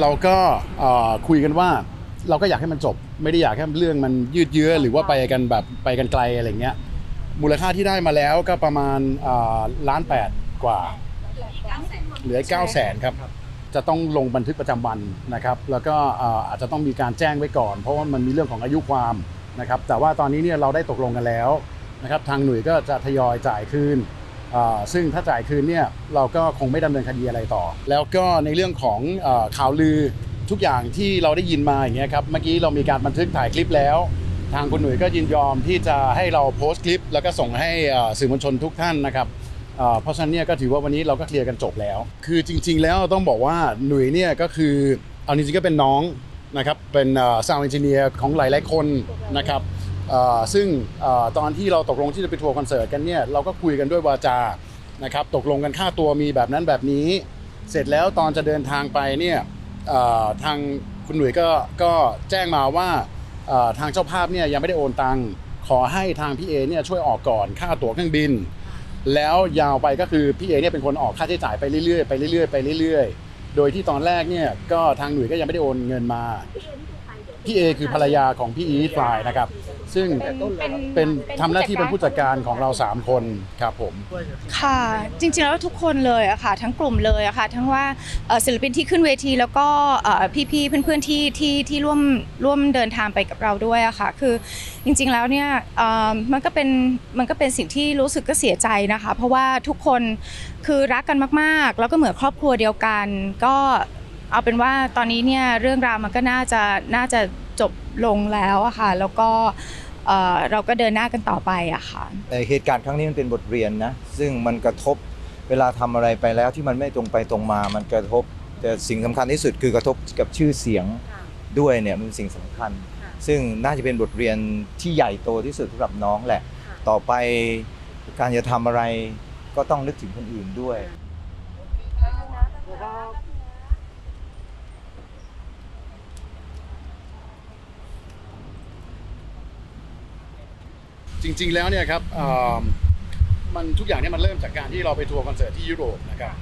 เราก็เอ่อคุยกันว่า เราก็อยากให้มันจบ ไม่ได้อยากให้เรื่องมันยืดเยื้อหรือว่าไปกันแบบไปกันไกลอะไรเงี้ยมูลค่าที่ได้มาแล้วก็ประมาณเอ่อล้านแปดกว่า เหลือ9 0 0แสนครับ จะต้องลงบันทึกประจำวันนะครับ แล้วก็เอ่ออาจจะต้องมีการแจ้งไว้ก่อน เพราะว่ามันมีเรื่องของอายุความนะครับ แต่ว่าตอนนี้เนี่ยเราได้ตกลงกันแล้วนะครับ ทางหน่วยก็จะทยอยจ่ายคืน ซึ่งถ้าจ่ายคืนเนี่ยเราก็คงไม่ดำเนินคดีอะไรต่อ แล้วก็ในเรื่องของอข่าวลือทุกอย่างที่เราได้ยินมาอย่างเงี้ยครับเมื่อกี้เรามีการบันทึกถ่ายคลิปแล้ว ทางคุณหนุ่ยก็ยินยอมที่จะให้เราโพสต์คลิป แล้วก็ส่งให้สื่อมวลชนทุกท่านนะครับเพราะฉะนั้นเนี่ยก็ถือว่าวันนี้เราก็เคลียร์กันจบแล้ว คือจริง ๆ แล้วต้องบอกว่าหนุ่ยเนี่ยก็คือเอาจริงๆก็เป็นน้องนะครับเป็นซาวด์เอนจิเนียร์ของหลายๆคนนะครับ ซึ่งอตอนที่เราตกลงที่จะไปทัวร์คอนเสิร์ตกันเนี่ยเราก็คุยกันด้วยวาจานะครับตกลงกันค่าตัวมีแบบนั้นแบบนี้ เสร็จแล้วตอนจะเดินทางไปเนี่ยทางคุณหนุ่ยก็ก็แจ้งมาว่าทางเจ้าภาพเนี่ยยังไม่ได้โอนตังค์ขอให้ทางพี่เอเนี่ยช่วยออกก่อนค่าตั๋วเครื่องบิน แล้วยาวไปก็คือพี่เอเนี่ยเป็นคนออกค่าใช้จ่ายไปเรื่อยๆไปเรื่อยๆไปเรื่อยๆ โดยที่ตอนแรกเนี่ยก็ทางหนุ่ยก็ยังไม่ได้โอนเงินมาพี่เอคือภรรยาของพี่อีทฟลายนะครับ ซึ่งเป็นทำหน้าที่เป็นผู้จัดการของเรา 3 คนครับผม ค่ะจริงๆแล้วทุกคนเลยอะค่ะ ทั้งกลุ่มเลยอะค่ะ ทั้งว่าเอ่อศิลปินที่ขึ้นเวทีแล้วก็เอ่อพี่ๆเพื่อนๆที่ที่ที่ร่วมร่วมเดินทางไปกับเราด้วยอะค่ะ คือจริงๆแล้วเนี่ยเอ่อมันก็เป็นมันก็เป็นสิ่งที่รู้สึกก็เสียใจนะคะ เพราะว่าทุกคนคือรักกันมากๆ แล้วก็เหมือนครอบครัวเดียวกัน ก็ เอาเป็นว่าตอนนี้เนี่ยเรื่องราวมันก็น่าจะน่าจะจบลงแล้วอะค่ะ แล้วก็เอ่อเราก็เดินหน้ากันต่อไปอะค่ะ แต่เหตุการณ์ครั้งนี้มันเป็นบทเรียนนะ ซึ่งมันกระทบเวลาทำอะไรไปแล้วที่มันไม่ตรงไปตรงมา มันกระทบ แต่สิ่งสำคัญที่สุดคือกระทบกับชื่อเสียงด้วยเนี่ยมันเป็นสิ่งสำคัญซึ่งน่าจะเป็นบทเรียนที่ใหญ่โตที่สุดสำหรับน้องแหละต่อไปการจะทำอะไรก็ต้องนึกถึงคนอื่นด้วย จริง ๆ แล้วเนี่ยครับเอ่อมันทุกอย่างเนี่ยมันเริ่มจากการที่เราไปทัวร์คอนเสิร์ตที่ยุโรปนะครับ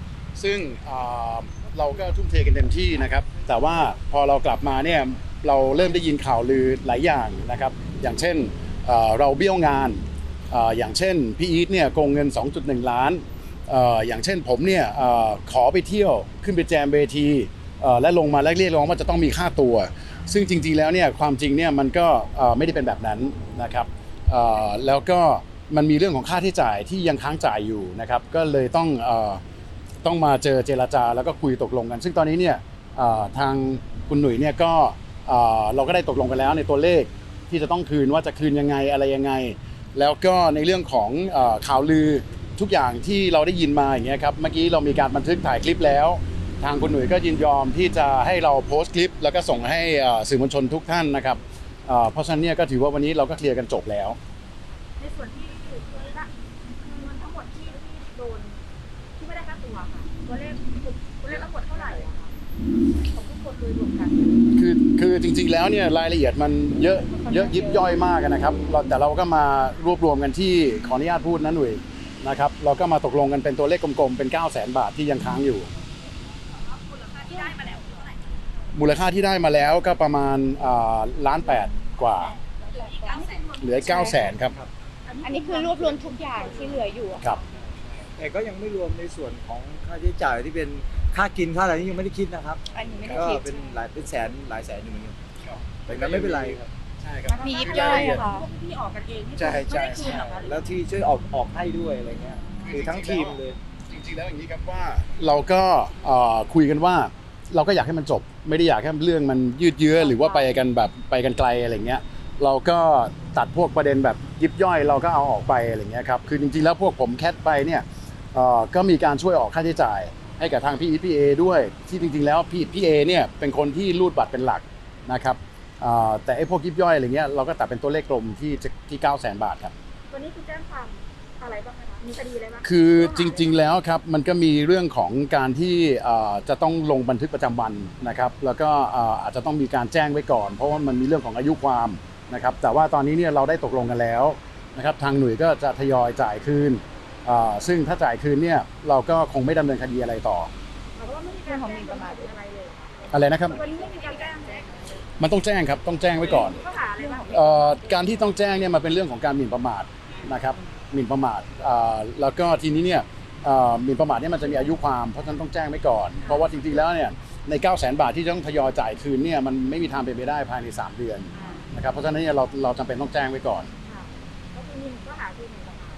ซึ่งเอ่อเราก็ทุ่มเทกันเต็มที่นะครับ แต่ว่าพอเรากลับมาเนี่ยเราเริ่มได้ยินข่าวลือหลายอย่างนะครับ อย่างเช่นเอ่อเราเบี้ยวงานเอ่ออย่างเช่นพี่อีทเนี่ยโกงเงิน 2.1 ล้านเอ่ออย่างเช่นผมเนี่ยเอ่อขอไปเที่ยวขึ้นไปแจมเวทีเอ่อและลงมาแล้วเรียกร้องว่าจะต้องมีค่าตัว ซึ่งจริงๆแล้วเนี่ยความจริงเนี่ยมันก็เอ่อไม่ได้เป็นแบบนั้นนะครับ แล้วก็มันมีเรื่องของค่าใช้จ่ายที่ยังค้างจ่ายอยู่นะครับ ก็เลยต้องต้องมาเจอเจรจาแล้วก็คุยตกลงกัน ซึ่งตอนนี้เนี่ยทางคุณหนุ่ยเนี่ยก็เราก็ได้ตกลงกันแล้วในตัวเลขที่จะต้องคืนว่าจะคืนยังไงอะไรยังไง แล้วก็ในเรื่องของข่าวลือทุกอย่างที่เราได้ยินมาอย่างเงี้ยครับเมื่อกี้เรามีการบันทึกถ่ายคลิปแล้ว ทางคุณหนุ่ยก็ยินยอมที่จะให้เราโพสต์คลิป แล้วก็ส่งให้สื่อมวลชนทุกท่านนะครับ เอ่อเพราะฉะนั้นเนี่ยก็ถือว่าวันนี้เราก็เคลียร์กันจบแล้ว ในส่วนที่คือละคือเงินทั้งหมดที่ที่โดนที่ไม่ได้ค่าตัวค่ะตัวเลขตัวเลขทั้งหมดเท่าไหร่อะคะของทุกคนโดยรวมกันคือคือจริงๆแล้วเนี่ยรายละเอียดมันเยอะเยอะยิบย่อยมากนะครับเราแต่เราก็มารวบรวมกันที่ขออนุญาตพูดนะหนุ่ยนะครับเราก็มาตกลงกันเป็นตัวเลขกลมๆเป็น 9 0 0 0 0 0 บาทที่ยังค้างอยู่ มูลค่าที่ได้มาแล้ว ก็ประมาณอ่าล้านแปดกว่า เหลือ9 0 0 0 0 0ครับ อันนี้คือรวบรวมทุกอย่างที่เหลืออยู่อะครับ แต่ก็ยังไม่รวมในส่วนของค่าใช้จ่ายที่เป็นค่ากินค่าอะไรนี่ยังไม่ได้คิดนะครับ อันนี้ไม่ได้ก็คิดเป็นหลายเป็นแสนหลายแสนอยู่เหมือนกันแต่นั้นไม่เป็นไรครับใช่ครับมียิบย่อยอะค่ะพวกพี่ออกกันเองที่ใช่ใช่ไม่ได้คืนใช่เหรอคะแล้วที่ช่วยออกออกให้ด้วยอะไรเงี้ยคือทั้งทีมเลย จริงๆแล้วอย่างนี้ครับว่าเราก็เอ่อคุยกันว่า เราก็อยากให้มันจบ ไม่ได้อยากให้เรื่องมันยืดเยื้อหรือว่าไปกันแบบไปกันไกลอะไรเงี้ยเราก็ตัดพวกประเด็นแบบยิบย่อยเราก็เอาออกไปอะไรเงี้ยครับคือจริงๆแล้วพวกผมแคทไปเนี่ยเอ่อก็มีการช่วยออกค่าใช้จ่าย ให้กับทางพี่อีทพี่เอด้วย ที่จริงๆแล้วพี่พี่เอเนี่ยเป็นคนที่รูดบัตรเป็นหลักนะครับเอ่อแต่ไอ้พวกยิบย่อยอะไรเงี้ยเราก็ตัดเป็นตัวเลขกลมที่ที่9 0 0 0 0 0บาทครับตัวนี้คือแจ้งความ อะไรบ้างไหมคะมีคดีอะไรบ้างคือจริงๆแล้วครับมันก็มีเรื่องของการที่เอ่อจะต้องลงบันทึกประจำวันนะครับ แล้วก็เอ่ออาจจะต้องมีการแจ้งไว้ก่อน เพราะว่ามันมีเรื่องของอายุความนะครับ แต่ว่าตอนนี้เนี่ยเราได้ตกลงกันแล้วนะครับทางหน่วยก็จะทยอยจ่ายคืนเอ่อซึ่งถ้าจ่ายคืนเนี่ยเราก็คงไม่ดำเนินคดีอะไรต่อเพราะว่าไม่มีการแจ้งความอะไรเลยเหรอคะอะไรนะครับ วันนี้ไม่มีการแจ้งมันต้องแจ้งครับต้องแจ้งไว้ก่อน ข้อหาอะไรบ้าง เอ่อการที่ต้องแจ้งเนี่ยมันเป็นเรื่องของการหมิ่นประมาทนะครับ หมิ่นประมาทอ่าแล้วก็ทีนี้เนี่ยเอ่อหมิ่นประมาทเนี่ยมันจะมีอายุความเพราะฉะนั้นต้องแจ้งไว้ก่อน เพราะว่าจริงๆแล้วเนี่ยใน9 0 0 0 0 0 บาทที่ต้องทยอยจ่ายคืนเนี่ยมันไม่มีทางเป็นไปได้ภายใน 3 เดือนนะครับเพราะฉะนั้นเนี่ยเราเราจำเป็นต้องแจ้งไว้ก่อนก็คือมีข้อหาคือหนึ่งประมาท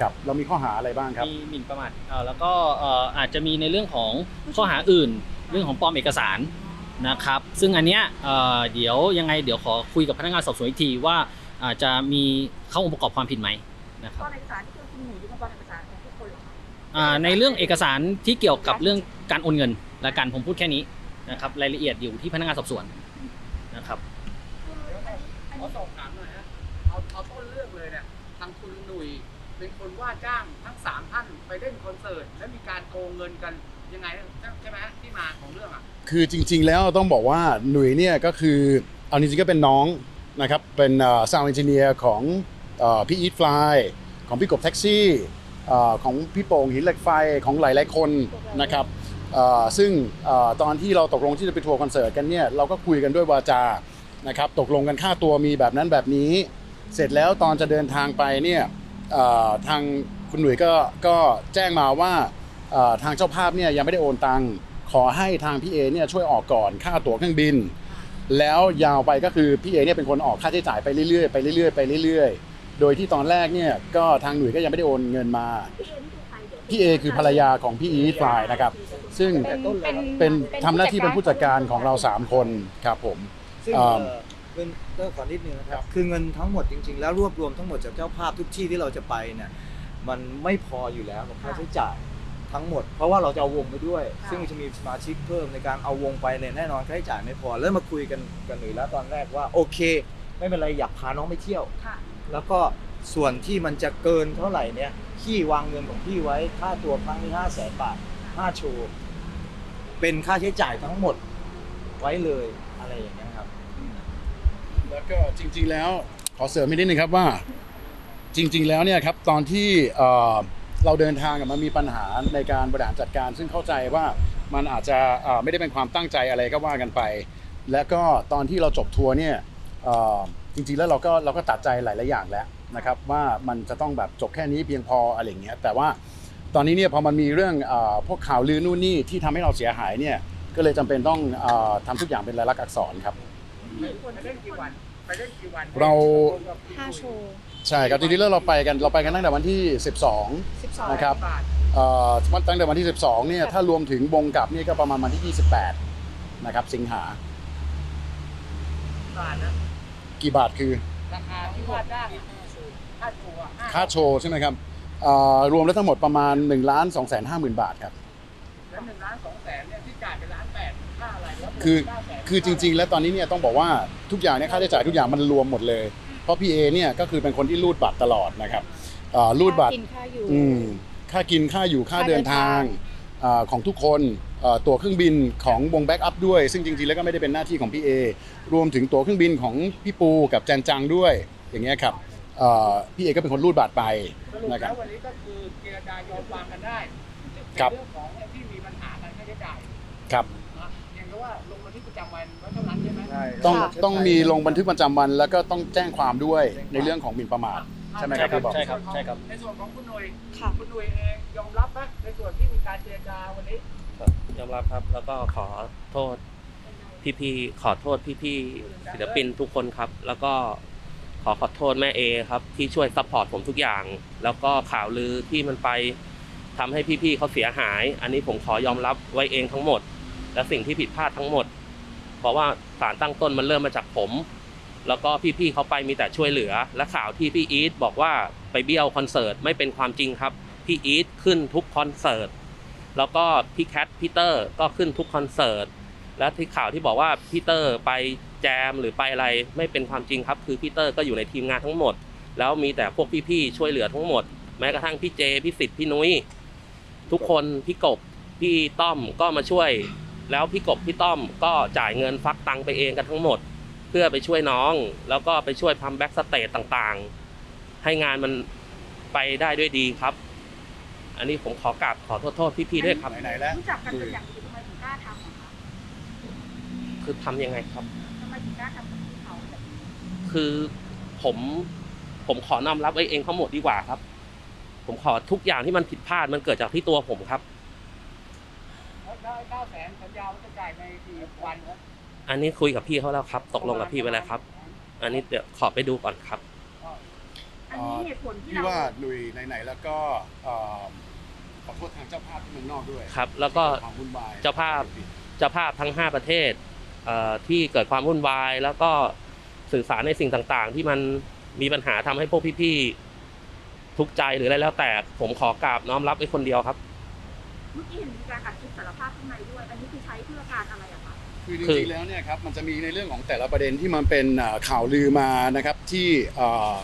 ครับเรามีข้อหาอะไรบ้างครับมีหมิ่นประมาทเอ่อแล้วก็เอ่ออาจจะมีในเรื่องของข้อหาอื่น เรื่องของปลอมเอกสารนะครับซึ่งอันเนี้ยเอ่อเดี๋ยวยังไงเดี๋ยวขอคุยกับพนักงานสอบสวนอีกทีว่าอาจจะมีเข้าองค์ประกอบความผิดไหม นะครับ ตอนเอกสารที่คือคุณหนูอยู่กับตอนเอกสารของทุกคนเหรอคะอ่าในเรื่องเอกสารที่เกี่ยวกับเรื่องการโอนเงินและการผมพูดแค่นี้นะครับรายละเอียดอยู่ที่พนักงานสอบสวนนะครับขอสอบถามหน่อยฮะเอาเอาต้นเรื่องเลยเนี่ยทางคุณหนุ่ยเป็นคนว่าจ้างทั้งสามท่านไปเล่นคอนเสิร์ตและมีการโกงเงินกันยังไงใช่ไหมฮะที่มาของเรื่องอะคือจริง ๆ แล้วต้องบอกว่าหนุ่ยเนี่ยก็คือเอาจริงๆก็เป็นน้องนะครับเป็นซาวด์เอนจิเนียร์ของเอ่อ พี่อีทฟลายของพี่กบแท็กซี่ของพี่โป่งหินเหล็กไฟของหลาย ๆ คนนะครับซึ่งตอนที่เราตกลงที่จะไปทัวร์คอนเสิร์ตกันเนี่ยเราก็คุยกันด้วยวาจานะครับตกลงกันค่าตัวมีแบบนั้นแบบนี้ เสร็จแล้วตอนจะเดินทางไปเนี่ยทางคุณหนุ่ยก็ก็แจ้งมาว่าทางเจ้าภาพเนี่ยยังไม่ได้โอนตังค์ขอให้ทางพี่เอเนี่ยช่วยออกก่อนค่าตั๋วเครื่องบิน แล้วยาวไปก็คือพี่เอเนี่ยเป็นคนออกค่าใช้จ่ายไปเรื่อยๆไปเรื่อยๆไปเรื่อยๆ โดยที่ตอนแรกเนี่ยก็ทางหน่วยก็ยังไม่ได้โอนเงินมา พี่เอนี่คือใครเดี๋ยวพี่เอคือภรรยาของพี่อีทฟลายนะครับ ซึ่งเป็นเป็นเป็นทำหน้าที่เป็นผู้จัดการของเรา 3 คนครับผม ซึ่งอ่าเอ่อเป็นก็ขอนิดนึงนะครับ คือเงินทั้งหมดจริง ๆ แล้วรวบรวมทั้งหมดจากเจ้าภาพทุกที่ที่เราจะไปเนี่ยมันไม่พออยู่แล้วกับค่าใช้จ่ายทั้งหมด เพราะว่าเราจะเอาวงไปด้วย ซึ่งจะมีสมาชิกเพิ่มในการเอาวงไปเนี่ยแน่นอนค่าใช้จ่ายไม่พอแล้วมาคุยกันกันหนึ่งแล้วตอนแรกว่าโอเค ไม่เป็นไรอยากพาน้องไปเที่ยว ค่ะ แล้วก็ส่วนที่มันจะเกินเท่าไหร่เนี่ยพี่วางเงินของพี่ไว้ค่าตัวครั้งนี้ห้าแสนบาทห้าโชว์เป็นค่าใช้จ่ายทั้งหมดไว้เลยอะไรอย่างเงี้ยครับ แล้วก็จริงๆแล้วขอเสริมอีกนิดนึงครับว่า จริง ๆ แล้วเนี่ยครับตอนที่เอ่อเราเดินทางอะมันมีปัญหาในการบริหารจัดการ ซึ่งเข้าใจว่ามันอาจจะเอ่อไม่ได้เป็นความตั้งใจอะไรก็ว่ากันไป แล้วก็ตอนที่เราจบทัวร์เนี่ยเอ่อ จริงๆแล้วเราก็เราก็ตัดใจหลายๆอย่างแล้วนะครับว่ามันจะต้องแบบจบแค่นี้เพียงพออะไรอย่างเงี้ยแต่ว่าตอนนี้เนี่ยพอมันมีเรื่องเออพวกข่าวลือนู่นนี่ที่ทำให้เราเสียหายเนี่ยก็เลยจำเป็นต้องเออทำทุกอย่างเป็นลายลักษณ์อักษรครับไปเล่นกี่วันไปเล่นกี่วันเราห้าโชว์ใช่ครับจริงๆแล้วเราไปกันเราไปกันตั้งแต่วันที่ 12 12นะครับบาทเอ่อวันตั้งแต่วันที่ 12เนี่ยถ้ารวมถึงวงกลับนี่ก็ประมาณวันที่ 28 นะครับ สิงหาบาทนะ กี่บาทคือราคาที่ว่าจ้างค่าตัวห้าค่าโชว์ใช่ไหมครับเอ่อรวมแล้วทั้งหมดประมาณ1ล้าน2 5 0 0 0 0บาทครับ แล้วหนึ่งล้านสองแสนเนี่ยที่จ่ายเป็นล้านแปดค่าอะไรแล้วคือเก้าแสนคือจริง ๆ แล้วตอนนี้เนี่ยต้องบอกว่าทุกอย่างเนี่ยค่าใช้จ่ายทุกอย่างมันรวมหมดเลย เพราะพี่เอเนี่ยก็คือเป็นคนที่รูดบัตรตลอดนะครับเอ่อรูดบัตร กินค่าอยู่ อืมค่ากินค่าอยู่ค่าค่าเดินทางเดินทางอ่าของทุกคนเอ่อ ตั๋วเครื่องบินของวงแบ็กอัพด้วย ซึ่งจริงๆแล้วก็ไม่ได้เป็นหน้าที่ของพี่เอรวมถึงตั๋วเครื่องบินของพี่ปูกับแจนจังด้วยอย่างเงี้ยครับเอ่อพี่เอก็เป็นคนรูดบัตรไปสรุปนะครัแล้บววันนี้ก็คือเจรจายอมวางกันได้ในครับเรื่องของที่มีปัญหากันค่าใช้จ่ายครับนะอย่างที่ว่าลงบันทึกประจำวันไว้เท่านั้นใช่ไหมต้องค่ะต้องมีลงบันทึกประจำวันแล้วก็ต้องแจ้งความด้วยในเรื่องของหมิ่นประมาท ใช่ไหมครับใช่ครับพี่บอกใช่ครับใช่ครับ ในส่วนของคุณหน่วยค่ะ คุณหน่วยเองยอมรับไหมในส่วนที่มีการเจรจาวันนี้ ครับยอมรับครับ แล้วก็ขอโทษพี่ๆขอโทษพี่ๆศิลปินทุกคนครับ แล้วก็ขอขอโทษแม่เอครับ ที่ช่วยซัพพอร์ตผมทุกอย่าง แล้วก็ข่าวลือที่มันไปทำให้พี่ๆเขาเสียหาย อันนี้ผมขอยอมรับไว้เองทั้งหมด และสิ่งที่ผิดพลาดทั้งหมด เพราะว่าสารตั้งต้นมันเริ่มมาจากผม แล้วก็พี่ๆเขาไปมีแต่ช่วยเหลือ และข่าวที่พี่อีทบอกว่าไปเบี้ยวคอนเสิร์ตไม่เป็นความจริงครับ พี่อีทขึ้นทุกคอนเสิร์ตแล้วก็พี่แคทพี่เตอร์ก็ขึ้นทุกคอนเสิร์ตและที่ข่าวที่บอกว่าพี่เตอร์ไปแจมหรือไปอะไรไม่เป็นความจริงครับ คือพี่เตอร์ก็อยู่ในทีมงานทั้งหมด แล้วมีแต่พวกพี่ๆช่วยเหลือทั้งหมด แม้กระทั่งพี่เจพี่สิทธิ์พี่นุ้ยทุกคนพี่กบพี่ต้อมก็มาช่วย แล้วพี่กบพี่ต้อมก็จ่ายเงินฟักตังไปเองกันทั้งหมด เพื่อไปช่วยน้อง แล้วก็ไปช่วยทำแบ็กสเตจต่างๆ ให้งานมันไปได้ด้วยดีครับ อันนี้ผมขอกราบขอโทษโทษพี่ๆด้วยครับ ไหนๆแล้ว รู้จักกันเป็นอย่างดีทำไมถึงกล้าทำอะคะคือทำยังไงครับ ทำไมถึงกล้าทำกับพี่เขาแบบนี้คือผมผมขอน้อมรับไว้เองทั้งหมดดีกว่าครับ ผมขอทุกอย่างที่มันผิดพลาดมันเกิดจากที่ตัวผมครับ แล้วได้เก้าแสนสัญญาว่าจะจ่ายในกี่วันครับ อันนี้คุยกับพี่เขาแล้วครับ ตกลงกับพี่ไปแล้วครับ อันนี้เดี๋ยวขอไปดูก่อนครับ อันนี้เหตุผลที่พี่เรา ว่าหนุยไหนๆแล้วก็เอ่อขอโทษทางเจ้าภาพที่เมืองนอกด้วยครับ แล้วก็ ที่เดความวุ่นวายเจ้าภาพ เจ้าภาพทั้ง 5 ประเทศเอ่อที่เกิดความวุ่นวาย แล้วก็สื่อสารในสิ่งต่างๆ ที่มันมีปัญหาทำให้พวกพี่ๆทุกข์ใจหรืออะไรแล้วแต่ผมขอกราบน้อมรับไว้คนเดียวครับ เมื่อกี้เห็นมีการอัดคลิปสารภาพข้างในด้วย อันนี้คือใช้เพื่อการอะไรอะคะ คือจคือริงๆแล้วเนี่ยครับมันจะมีในเรื่องของแต่ละประเด็นที่มันเป็นเอ่อข่าวลือมานะครับที่เอ่อ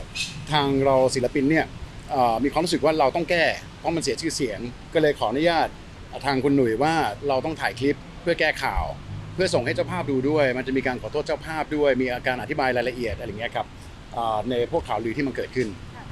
ทางเราศิลปินเนี่ยเอ่อมีความรู้สึกว่าเราต้องแก้เพราะมันเสียชื่อเสียง ก็เลยขออนุญาตทางคุณหนุ่ยว่าเราต้องถ่ายคลิปเพื่อแก้ข่าว เพื่อส่งให้เจ้าภาพดูด้วย มันจะมีการขอโทษเจ้าภาพด้วย มีการอธิบายรายละเอียดอะไรอย่างเงี้ยครับเอ่อในพวกข่าวลือที่มันเกิดขึ้น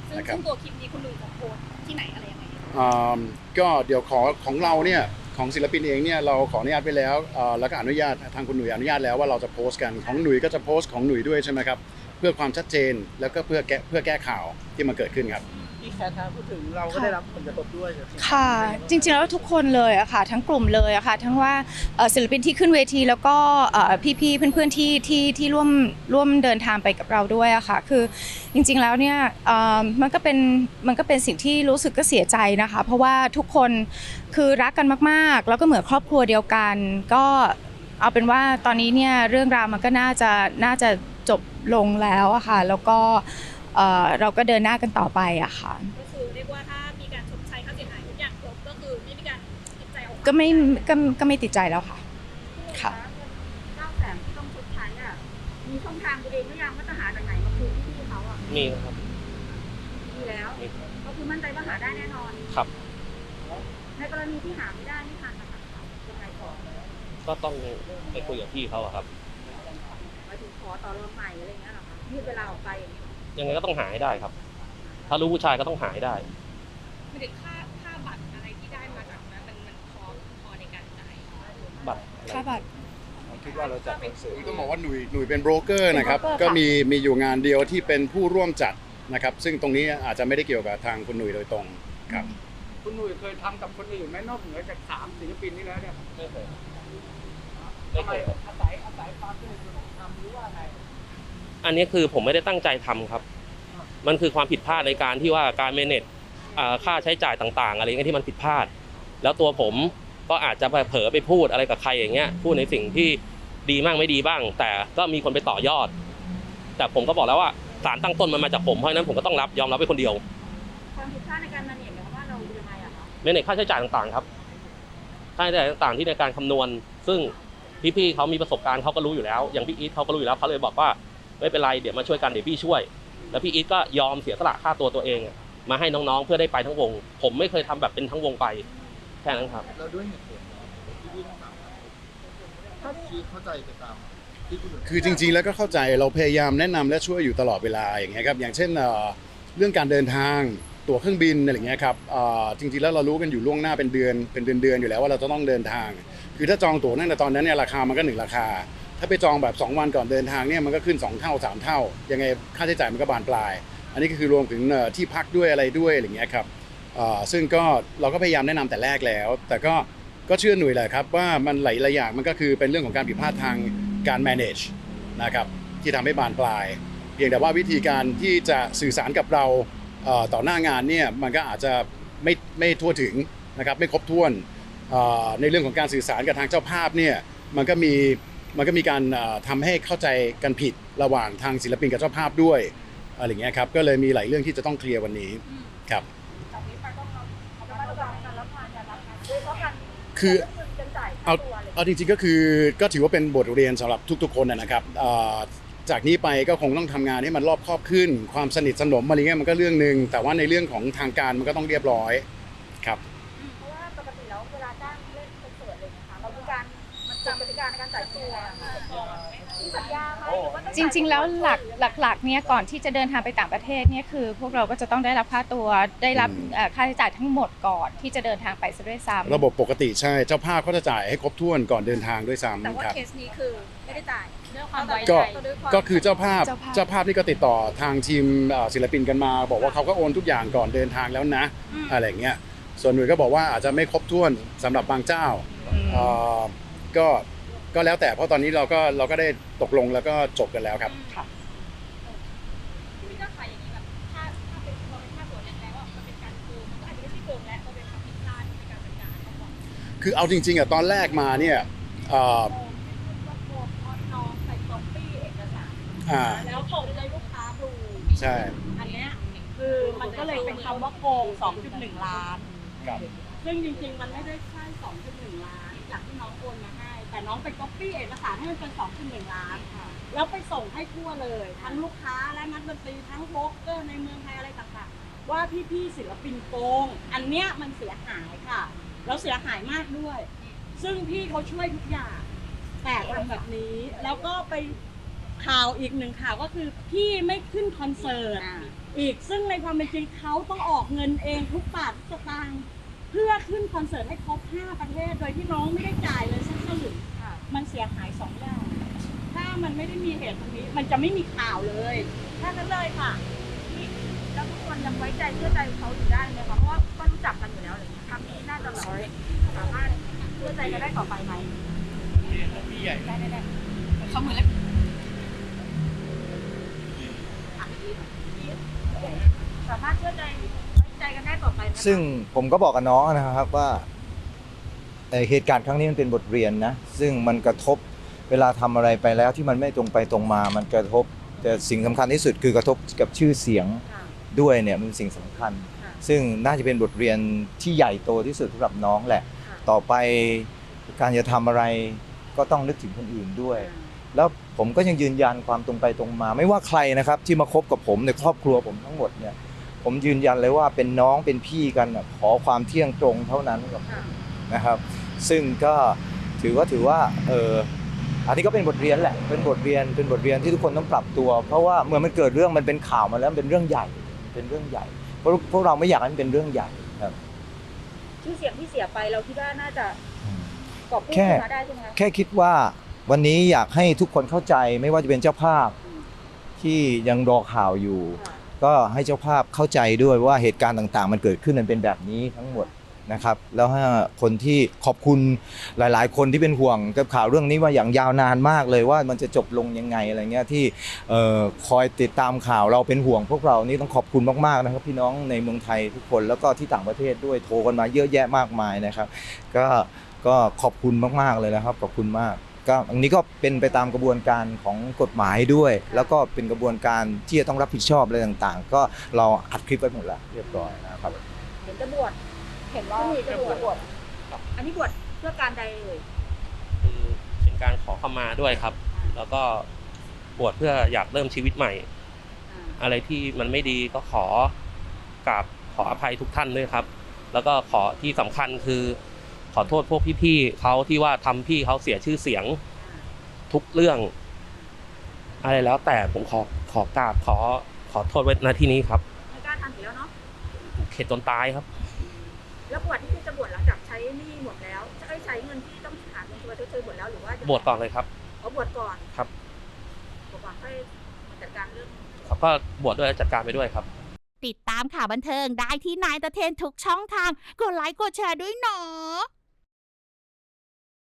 ซึ่งนะครับซึ่งตัวคลิปนี้คุณลุงจะโพสต์ที่ไหนอะไรยังไงอ่าก็เดี๋ยวขอของเราเนี่ย ของศิลปินเองเนี่ยเราขออนุญาตไปแล้วแล้วก็อนุญาตทางคุณหนุ่ยอนุญาตแล้วว่าเราจะโพสต์กันของหนุ่ยก็จะโพสต์ของหนุ่ยด้วยใช่ไหมครับ พื่อความชัดเจน แล้วก็เพื่อแก้เพื่อแก้ข่าวที่มันเกิดขึ้นครับ พี่แคทครับพูดถึงเราก็ได้รับผลกระทบด้วยค่ะ จริงๆแล้วทุกคนเลยอะค่ะ ทั้งกลุ่มเลยอะค่ะ ทั้งว่าเอ่อศิลปินที่ขึ้นเวทีแล้วก็เอ่อพี่ๆเพื่อนๆที่ที่ที่ร่วมร่วมเดินทางไปกับเราด้วยอะค่ะ คือจริงๆแล้วเนี่ยเอ่อมันก็เป็นมันก็เป็นสิ่งที่รู้สึกก็เสียใจนะคะ เพราะว่าทุกคนคือรักกันมากๆ แล้วก็เหมือนครอบครัวเดียวกัน ก็เอาเป็นว่าตอนนี้เนี่ยเรื่องราวมันก็น่าจะน่าจะ จบลงแล้วอะค่ะ แล้วก็เอ่อเราก็เดินหน้ากันต่อไปอะค่ะ ก็คือเรียกว่าถ้ามีการชดใช้ค่าเสียหายทุกอย่างครบก็คือไม่มีการติดใจเอาก็ไม่ก็ก็ไม่ติดใจแล้วค่ะ ค่ะ เก้าแสนที่ต้องชดใช้อะ มีช่องทางตัวเองหรือยังว่าจะหาจากไหนมาคืนพี่ๆเขาอะมีครับมีแล้ว มีครับ ก็คือมั่นใจว่าหาได้แน่นอนครับ ในกรณีที่หาไม่ได้นี่ทางจะหายังไงก่อนก็ต้องไปคุยกับพี่เขาอะครับหมายถึงข อต่อรองใหม่อะไรอย่างเงี้ยเหรอคะยืดเวลาออกไปอย่างเงี้ยยังไงก็ต้องหาให้ได้ครับ ถ้ารู้ผู้ชายก็ต้องหาให้ได้ ไม่ถึงค่าค่าบัตรอะไรที่ได้มาจากนั้นมันมันพอพอในการจ่ายบัตรอะไรค่าบัตรผมคิดว่าเราจัดคอนเสิร์ตต้องบอกว่าหนุ่ยหนุ่ยเป็นโบรกเกอร์นะครับเป็นโบรกเกอร์ค่ะก็มีมีอยู่งานเดียวที่เป็นผู้ร่วมจัดนะครับ ซึ่งตรงนี้อาจจะไม่ได้เกี่ยวกับทางคุณหนุ่ยโดยตรงครับคุณหนุ่ยเคยทำกับคนอื่นไหมนอกเหนือจากสามศิลปินนี้แล้วเนี่ยไม่เคยทำไมอาศัยอาศัยความสนิทสนมทำหรือว่าไงอันนี้คือผมไม่ได้ตั้งใจทำครับ มันคือความผิดพลาดในการที่ว่าการเมเนจค่าใช้จ่ายต่างๆ อะไรเงี้ยที่มันผิดพลาด แล้วตัวผมก็อาจจะไปเผลอไปพูดอะไรกับใครอย่างเงี้ย พูดในสิ่งที่ดีบ้างไม่ดีบ้าง แต่ก็มีคนไปต่อยอด แต่ผมก็บอกแล้วว่าสารตั้งต้นมันมาจากผมเพราะฉะนั้นผมก็ต้องรับยอมรับไปคนเดียว ความผิดพลาดในการมาเนี่ยหมายความว่าเรายังไงอะคะเมเนจค่าใช้จ่ายต่างๆครับ ค่าใช้จ่ายต่างๆที่ในการคำนวณ ซึ่ง พี่ๆเขามีประสบการณ์เขาก็รู้อยู่แล้ว อย่างพี่อีทเขาก็รู้อยู่แล้วเขาเลยบอกว่าไม่เป็นไรเดี๋ยวมาช่วยกันเดี๋ยวพี่ช่วย แล้วพี่อีทก็ยอมเสียสละค่าตัวตัวเองอะมาให้น้องๆเพื่อได้ไปทั้งวง ผมไม่เคยทำแบบเป็นทั้งวงไปแค่นั้นครับแล้วด้วยเหตุผลที่พี่ทั้งสามคนคือเข้าใจไปตามที่คุณคือจริงๆแล้วก็เข้าใจเราพยายามแนะนำและช่วยอยู่ตลอดเวลาอย่างเงี้ยครับอย่างเช่นเอ่อเรื่องการเดินทาง ตั๋วเครื่องบินอะไรอย่างเงี้ยครับจริงๆแล้วเรารู้กันอยู่ล่วงหน้าเป็นเดือนเป็นเดือนๆอยู่แล้วว่าเราจะต้องเดินทาง คือถ้าจองตั๋วตั้งแต่ตอนนั้นเนี่ยราคามันก็หนึ่งราคา ถ้าไปจองแบบ 2 วันก่อนเดินทางเนี่ยมันก็ขึ้น 2 เท่า 3 เท่า ยังไงค่าใช้จ่ายมันก็บานปลาย อันนี้ก็คือรวมถึงที่พักด้วยอะไรด้วยอะไรอย่างเงี้ยครับซึ่งก็เราก็พยายามแนะนำแต่แรกแล้ว แต่ก็ก็เชื่อหน่วยแหละครับว่ามันหลายๆอย่างมันก็คือเป็นเรื่องของการผิดพลาดทางการ manage นะครับที่ทำให้บานปลาย เพียงแต่ว่าวิธีการที่จะสื่อสารกับเรา ต่อหน้างานเนี่ยมันก็อาจจะไม่ไม่ทั่วถึงนะครับไม่ครบถ้วนในเรื่องของการสื่อสารกับทางเจ้าภาพเนี่ยมันก็มีมันก็มีการเอ่อทำให้เข้าใจกันผิดระหว่างทางศิลปินกับเจ้าภาพด้วยอะไรเงี้ยครับก็เลยมีหลายเรื่องที่จะต้องเคลียร์วันนี้ครับคือเอาเอาจริงๆก็คือก็ถือว่าเป็นบทเรียนสำหรับทุกๆคนนะครับอ่อ จากนี้ไปก็คงต้องทำงานให้มันรอบครอบขึ้น ความสนิทสนมอะไรเงี้ยมันก็เรื่องหนึ่งแต่ว่าในเรื่องของทางการมันก็ต้องเรียบร้อยครับเพราะว่าปกติแล้วเวลาจ้างเล่นคอนเสิร์ตอะไรอย่างเงี้ยค่ะเรามีการมันจำกติกาในการจ่ายตัว จริง ๆ แล้วหลักหลักๆเนี่ยก่อนที่จะเดินทางไปต่างประเทศเนี่ยคือ พวกเราก็จะต้องได้รับค่าตัวได้รับอืมเอ่อค่าใช้จ่ายทั้งหมดก่อนที่จะเดินทางไปซะด้วยซ้ำ ระบบปกติใช่เจ้าภาพเขาจะจ่ายให้ครบถ้วนก่อนเดินทางด้วยแต่ซ้ำว่าครับ เคสนี้คือไม่ได้จ่ายด้วยความไว้ก็ใจด้วยวามก็คือเจ้าภาพเจ้าภาพ เจ้าภาพนี่ก็ติดต่อทางทีมเอ่อศิลปินกันมา บอกว่าเขาก็โอนทุกอย่างก่อนเดินทางแล้วนะอะไรอย่างเงี้ยส่วนหน่วยก็บอกว่าอาจจะไม่ครบถ้วนสำหรับบางเจ้าอืม เอ่อก็ ก็แล้วแต่เพราะตอนนี้เราก็เราก็ได้ตกลงแล้วก็จบกันแล้วครับพี่ก็ขายอย่างนี้แบบถ้าถ้าเป็นพอเป็นค่าตัวเนี่ยแปลว่ามันเป็นการโกงมันก็อาจจะไม่ใช่โกงแล้วมันเป็นความผิดพลาดในการจัดการเขาบอกคือเอาจริงๆอะตอนแรกมาเนี่ยเอ่อโกงที่พูดว่าโกงเพราะน้องไปก๊อปปี้เอกสารอ่าแล้วส่งให้ลูกค้าดูใช่ อันเนี้ยคือมันก็เลยเป็นคำว่าโกง 2.1 ล้าน ครับ ซึ่งจริงๆ มันไม่ได้ใช่ 2.1 ล้านอย่างที่น้องโอนมาให้ แต่น้องไปก๊อปปี้เอกสารให้มันเป็น2.1ล้านค่ะแล้วไปส่งให้ทั่วเลย ทั้งลูกค้าและนักดนตรีทั้งโบรกเกอร์ในเมืองไทยอะไรต่างๆ ว่าพี่ๆศิลปินโกง อันเนี้ยมันเสียหายค่ะ แล้วเสียหายมากด้วย ซึ่งพี่เขาช่วยทุกอย่าง แต่ทำแบบนี้ แล้วก็ไปข่าวอีกหนึ่งข่าวก็คือพี่ไม่ขึ้นคอนเสิร์ตอีกซึ่งในความเป็นจริงเขาต้องออกเงินเองทุกบาททุกสตางค์ เพื่อขึ้นคอนเสิร์ตให้ครบ5ประเทศ โดยที่น้องไม่ได้จ่ายเลยสักสลึงมันเสียหายสองอย่าง ถ้ามันไม่ได้มีเหตุตรงนี้ มันจะไม่มีข่าวเลยแค่นั้นเลยค่ะแล้วทุกคนยังไว้ใจเชื่อใจเขาอยู่ได้ไหมคะเพราะว่าก็รู้จักกันอยู่แล้วอะไรอย่างเงี้ยครั้งนี้น่าจะแบบสามารถเชื่อใจกันได้ต่อไปไหมได้ได้ได้เขาเหมือนเล่นสามารถเชื่อใจไว้ ใจกันได้ต่อไปไหมคะซึ่งผมก็บอกกับน้องนะครับว่าเอ่อเหตุการณ์ครั้งนี้มันเป็นบทเรียนนะ ซึ่งมันกระทบเวลาทำอะไรไปแล้วที่มันไม่ตรงไปตรงมา มันกระทบแต่สิ่งสำคัญที่สุดคือกระทบกับชื่อเสียงค่ะ ด้วยเนี่ยมันเป็นสิ่งสำคัญ ค่ะ ซึ่งน่าจะเป็นบทเรียนที่ใหญ่โตที่สุดสำหรับน้องแหละ ค่ะต่อไปการจะทำอะไรก็ต้องนึกถึงคนอื่นด้วย แล้วผมก็ยังยืนยันความตรงไปตรงมา ไม่ว่าใครนะครับที่มาคบกับผมในครอบครัวผมทั้งหมดเนี่ย ผมยืนยันเลยว่าเป็นน้องเป็นพี่กันน่ะขอความเที่ยงตรงเท่านั้นกับผมค่ะนะครับ ซึ่งก็ถือว่าถือว่าเอออันนี้ก็เป็นบทเรียนแหละเป็นบทเรียนเป็นบทเรียนที่ทุกคนต้องปรับตัว เพราะว่าเมื่อมันเกิดเรื่องมันเป็นข่าวมาแล้วมันเป็นเรื่องใหญ่เป็นเรื่องใหญ่เพราะพวกเราไม่อยากให้มันเป็นเรื่องใหญ่ครับชื่อเสียงที่เสียไปเราคิดว่าน่าจะกอบกู้แค่ขึ้นมาได้ใช่ไหมคะแค่คิดว่าวันนี้อยากให้ทุกคนเข้าใจไม่ว่าจะเป็นเจ้าภาพที่ยังรอข่าวอยู่ค่ะ ก็ให้เจ้าภาพเข้าใจด้วยว่าเหตุการณ์ต่างๆ มันเกิดขึ้นมันเป็นแบบนี้ทั้งหมดนะครับ แล้วให้คนที่ขอบคุณหลาย ๆ คนที่เป็นห่วงกับข่าวเรื่องนี้มาอย่างยาวนานมากเลยว่ามันจะจบลงยังไงอะไรเงี้ยที่คอยติดตามข่าวเราเป็นห่วงพวกเรานี่ต้องขอบคุณมากๆนะครับ พี่น้องในเมืองไทยทุกคนแล้วก็ที่ต่างประเทศด้วยโทรกันมาเยอะแยะมากมายนะครับ ก็ก็ขอบคุณมากๆเลยนะครับขอบคุณมาก ก็อันนี้ก็เป็นไปตามกระบวนการของกฎหมายด้วย แล้วก็เป็นกระบวนการที่จะต้องรับผิดชอบอะไรต่างๆ ก็เราอัดคลิปไว้หมดแล้วเรียบร้อยนะครับเห็นจะบวชเห็นว่ามีจะบวชบวชอันนี้บวชเพื่อการใดเอ่ยคือเป็นการขอเข้ามาด้วยครับ แล้วก็บวชเพื่ออยากเริ่มชีวิตใหม่อ่าอะไรที่มันไม่ดีก็ขอกราบขออภัยทุกท่านด้วยครับ แล้วก็ขอที่สำคัญคือ ขอโทษพวกพี่ๆเขาที่ว่าทำพี่เขาเสียชื่อเสียงทุกเรื่อง อะไรแล้วแต่ผมขอขอกราบขอขอโทษไว้ณที่นี้ครับไม่กล้าทำอีกแล้วเนาะเข็ดจนตายครับ แล้วบวชที่จะบวชหลังจากใช้หนี้หมดแล้วจะได้ใช้เงินที่ต้องหาเงินตัวชดเชยหมดแล้วหรือว่าจะบวชก่อนเลยครับเอาบวชก่อนครับบวชก่อนค่อยมาจัดการเรื่องครับก็บวชด้วยและจัดการไปด้วยครับ ติดตามข่าวบันเทิงได้ที่นายตะเทนทุกช่องทาง กดไลค์กดแชร์ด้วยเนาะ